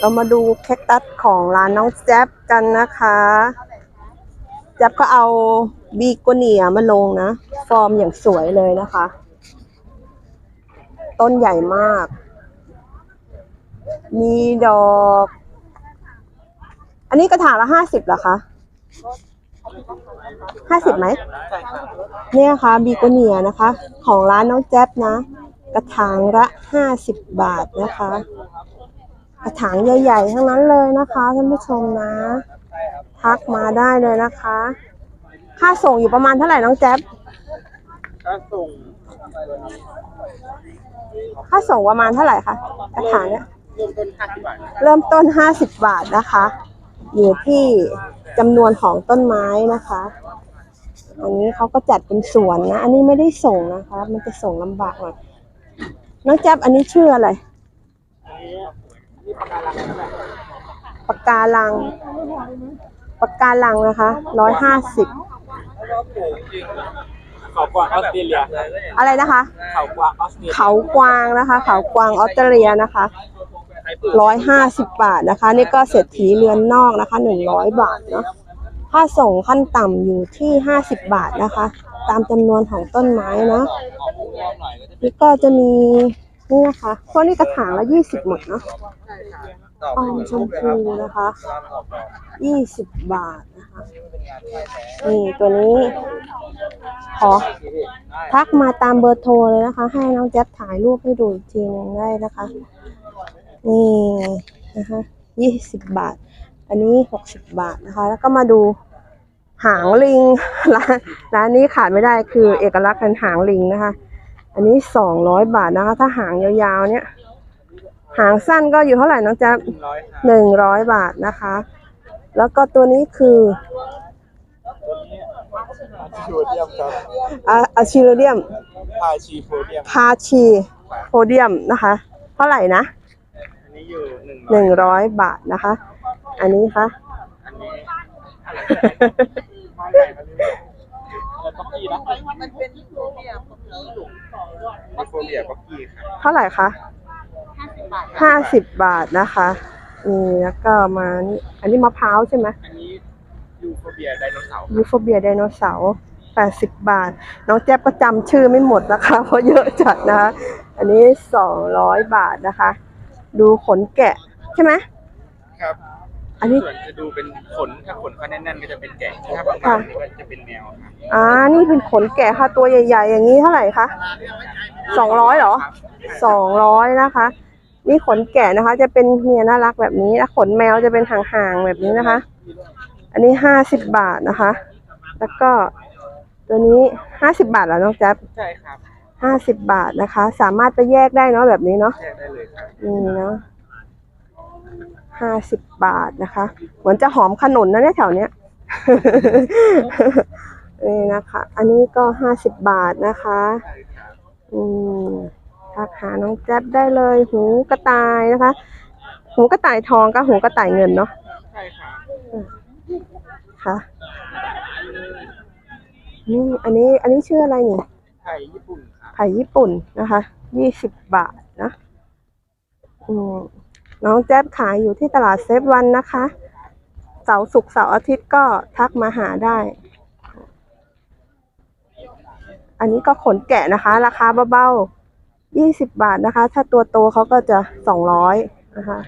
เรามาดูแคคตัสของร้านน้องแจ๊บกันนะคะ แจ๊บก็เอาบีโกเนียมาลงนะ ฟอร์มอย่างสวยเลยนะคะ ต้นใหญ่มาก มีดอก อันนี้กระถางละห้าสิบเหรอคะห้าสิบไหม เนี่ยค่ะบีโกเนียนะคะ ของร้านน้องแจ๊บนะ กระถางละห้าสิบบาทนะคะ กระถางใหญ่ๆทั้งนั้นเลยนะคะท่านผู้ชมนะ ทักมาได้เลยนะคะ ค่าส่งอยู่ประมาณเท่าไหร่น้องแจ๊บก็ส่งค่าส่งประมาณเท่าไหร่คะกระถางเนี่ยเริ่มต้น50บาทเริ่มต้นห้าสิบบาทนะคะ อยู่ที่จำนวนของต้นไม้นะคะ อันนี้เขาก็จัดเป็นสวนนะ อันนี้ไม่ได้ส่งนะคะ มันจะส่งลำบากหน่อยน้องแจ๊บอันนี้ชื่ออะไรนี่ ปากการังเท่าไหร่ปากกาลังปากกาลังนะคะร้อยห้าสิบเขากวางออสเตรเลียอะไรนะคะ เขากวางออสเตรเลียเขากวางนะคะ เขากวางออสเตรเลียนะคะร้อยห้าสิบบาทนะคะ นี่ก็เศรษฐีเรือนนอกนะคะหนึ่งร้อยบาทเนาะค่าส่งขั้นต่ำอยู่ที่ห้าสิบบาทนะคะ ตามจำนวนของต้นไม้เนาะนี่ก็จะมี นี่นะคะเพวกนี้กระถางละยี่สิบหมดเนาะออมชมพูนะคะยี่สิบบาทนะคะนี่ตัวนี้ ขอทักมาตามเบอร์โทรเลยนะคะ ให้น้องแจ๊บถ่ายรูปให้ดูอีกทีหนึงได้นะคะ นี่นะคะยี่สิบบาท อันนี้หกสิบบาทนะคะ แล้วก็มาดูหางลิงร้านร้านนี้ขาดไม่ได้คือเอกลักษณ์เป็นหางลิงนะคะ อันนี้สองร้อยบาทนะคะ ถ้าหางยาวๆเนี่ย หางสั้นก็อยู่เท่าไหร่น้องแจ๊บร้อยหนึ่งร้อยบาทนะคะ แล้วก็ตัวนี้คือชิโพเดียมครับอะอะชิโรเดียมพาชีโพเดียมพาชีโพเดียมนะคะ เท่าไหร่นะอันนี้อยู่หนึ่งหนึ่งร้อยบาทนะคะ อันนี้คะอันนี้มาใหญ่มาเลยแล้วก็กี้นะมันเป็นโฟเบียก็ กี้หลุมโฟเบียก็กี้ครับเท่าไหร่คะห้าสิบบาทนะคะนี่แล้วก็มานี่อันนี้มะพร้าวใช่ไหมอันนี้ยูโฟเบียไดโนเสาร์ยูโฟเบียไดโนเสาร์แปดสิบบาท น้องแจ๊บก็จำชื่อไม่หมดนะคะ เพราะเยอะจัดนะคะ อันนี้สองร้อยบาทนะคะ ดูขนแกะใช่ไหมครับอันนี้ ส่วนจะดูเป็นขนถ้าขนเขาแน่นๆก็จะเป็นแกะถ้าบางๆนี่ก็จะเป็นแมวครับอ่านี่เป็นขนแกะค่ะตัวใหญ่ ๆ อย่างนี้เท่าไหร่คะ สองร้อยเหรอสองร้อยนะคะ นี่ขนแกะนะคะ จะเป็นเนี่ยน่ารักแบบนี้แล้วขนแมวจะเป็นห่างๆแบบนี้นะคะ อันนี้ห้าสิบบาทนะคะ แล้วก็ตัวนี้ห้าสิบบาทแล้วน้องแจ๊บใช่ครับห้าสิบบาทนะคะ สามารถไปแยกได้เนาะแบบนี้เนาะแยกได้เลยครับนี่เนาะห้าสิบบาทนะคะ เหมือนจะหอมขนุนนะเนี่ยแถวเนี้ยนี่นะคะ อันนี้ก็ห้าสิบบาทนะคะ อืมทักหาน้องแจ๊บได้เลย หูกระต่ายนะคะ หูกระต่ายทองกับหูกระต่ายเงินเนาะใช่ครับค่ะ นี่อันนี้อันนี้ชื่ออะไรนี่ไทยญี่ปุ่นครับไผ่ญี่ปุ่นนะคะยี่สิบบาทนะอืมน้องแจ๊บขายอยู่ที่ตลาดเซฟวันนะคะ เสาร์ศุกร์เสาร์อาทิตย์ก็ทักมาหาได้ อันนี้ก็ขนแกะนะคะ ราคาเบาๆยี่สิบบาทนะคะ ถ้าตัวโตเขาก็จะสองร้อยนะคะ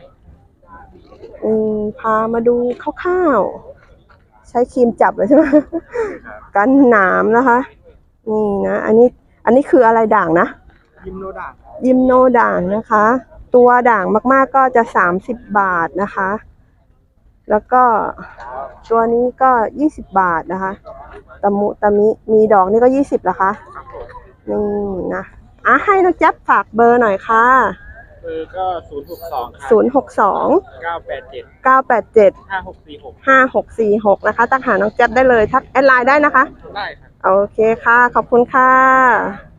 อืมพามาดูคร่าวๆใช้ครีมจับเลยใช่ไหมกันหนามนะคะ นี่นะอันนี้อันนี้คืออะไรด่างนะ ยิมโนดะยิมโนด่างนะคะ ตัวด่างมากๆก็จะสามสิบบาทนะคะ แล้วก็ตัวนี้ก็ยี่สิบบาทนะคะตะมุตะมิมีดอกนี่ก็ยี่สิบละคะนี่นะอะให้น้องแจ๊บฝากเบอร์หน่อยค่ะเออก็ศูนย์หกสองครับศูนย์หกสองเก้าแปดเจ็ดเก้าแปดเจ็ดห้าหกสี่หกห้าหกสี่หกนะคะตั้งหาน้องแจ๊บได้เลยทักแอดไลน์ได้นะคะ ได้ครับโอเคค่ะ ขอบคุณค่ะ